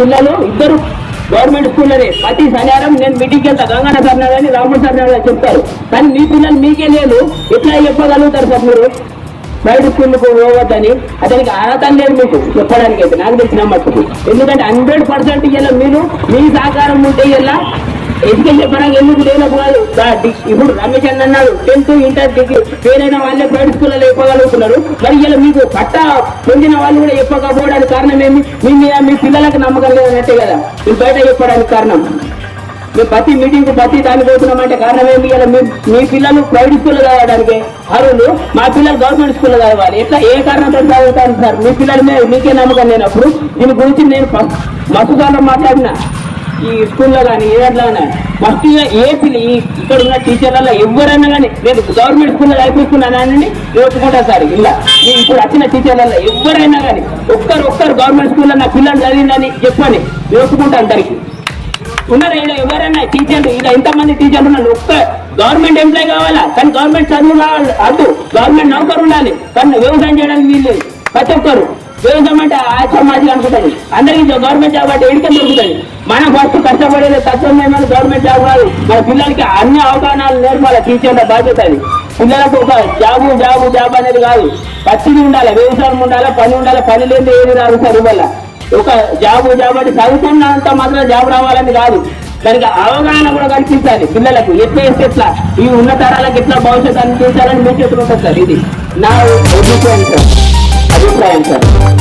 పిల్లలు ఇద్దరు గవర్నమెంట్ స్కూల్లోనే ప్రతి శనివారం నేను మీటింగ్కి వెళ్తా గంగాన సార్ కానీ రాముడు సార్ అని చెప్తారు. కానీ మీ పిల్లలు మీకే లేదు. ఎట్లా చెప్పగలుగుతారు సార్ మీరు? బయట స్కూల్కి పోవద్దని. అతనికి అర్హత లేదు మీకు. చెప్పడానికి అయితే నాకు తెలిసిన మట్టుకు. ఎందుకంటే హండ్రెడ్ పర్సెంట్ ఇలా మీరు. మీ సహకారం ఉంటే ఇలా ఎందుకంటే పరంగా ఎందుకు డెవలప్ కాదు ఇప్పుడు రమేష్ అన్న అన్నాడు టెన్త్ ఇంటర్ డిగ్రీ పేరైన వాళ్ళే ప్రైవేట్ స్కూల్లో చెప్పగలుగుతున్నారు మరి ఇలా మీకు పట్ట పొందిన వాళ్ళు కూడా చెప్పకపోవడానికి కారణం ఏమి? మీ మీద మీ పిల్లలకు నమ్మకం లేదన్నట్టే కదా. మీరు బయట చెప్పడానికి కారణం. మేము ప్రతి మీటింగ్ ప్రతి దాన్ని పోతున్నామంటే కారణం ఏమి? ఇలా మీ మీ పిల్లలు ప్రైవేట్ స్కూల్లో చదవడానికి అరువులు మా పిల్లలు గవర్నమెంట్ స్కూల్లో చదవాలి. ఎట్లా? ఏ కారణంతో చదువుతాను సార్? మీ పిల్లల మీద మీకే నమ్మకం లేనప్పుడు దీని గురించి నేను మస్తుగానే మాట్లాడినా. ఈ స్కూల్లో కానీ ఏ దాంట్లో కానీ మస్తుగా ఏ ఇక్కడ ఉన్న టీచర్లలో ఎవరైనా కానీ నేను గవర్నమెంట్ స్కూల్లో చదివిస్తున్నానని నేను ఒప్పుకుంటా సార్ ఇలా నేను ఇప్పుడు వచ్చిన టీచర్లలో ఎవరైనా కానీ ఒక్కరు ఒక్కరు గవర్నమెంట్ స్కూల్లో నా పిల్లలు చదివిందని చెప్పని నేను అందరికి. ఉన్నారు ఇలా ఎవరైనా టీచర్లు ఇలా ఎంతమంది టీచర్లు ఉన్నారు ఒక్క గవర్నమెంట్ ఎంప్లాయ్ కావాలా? కానీ గవర్నమెంట్ చదువు కావాలి అటు గవర్నమెంట్ నౌకరు ఉండాలి కానీ వ్యవసాయం చేయడానికి వీలు లేదు ప్రతి ఒక్కరు వ్యవసాయం అంటే ఆ సమాజం అనుకుంటుంది అందరికీ గవర్నమెంట్ జాబ్ అంటే ఎడికే దొరుకుతుంది మనం ఫస్ట్ కష్టపడేది తత్వం ఏమైనా గవర్నమెంట్ జాబ్ కాదు. మన పిల్లలకి అన్ని అవగాహనలు నేర్పాలి. టీచర్ల బాధ్యత అది. పిల్లలకు ఒక జాబు జాబు జాబ్ అనేది కాదు. పచ్చిది ఉండాలి వ్యవసాయం ఉండాలి పని ఉండాలి పని లేని ఏది రాదు సార్ ఇవాళ. ఒక జాబు జాబ్ అంటే చదువుకున్నంత మాత్రం జాబ్ రావాలని కాదు. దానికి అవగాహన కూడా కల్పించాలి పిల్లలకు. ఎట్లా వేస్తే ఎట్లా? ఈ ఉన్న తరాలకు ఎట్లా భవిష్యత్తు అనిపించాలని మీ చేతులు ఉంటుంది సార్ ఇది. నా అభిప్రాయం సార్. అభిప్రాయం సార్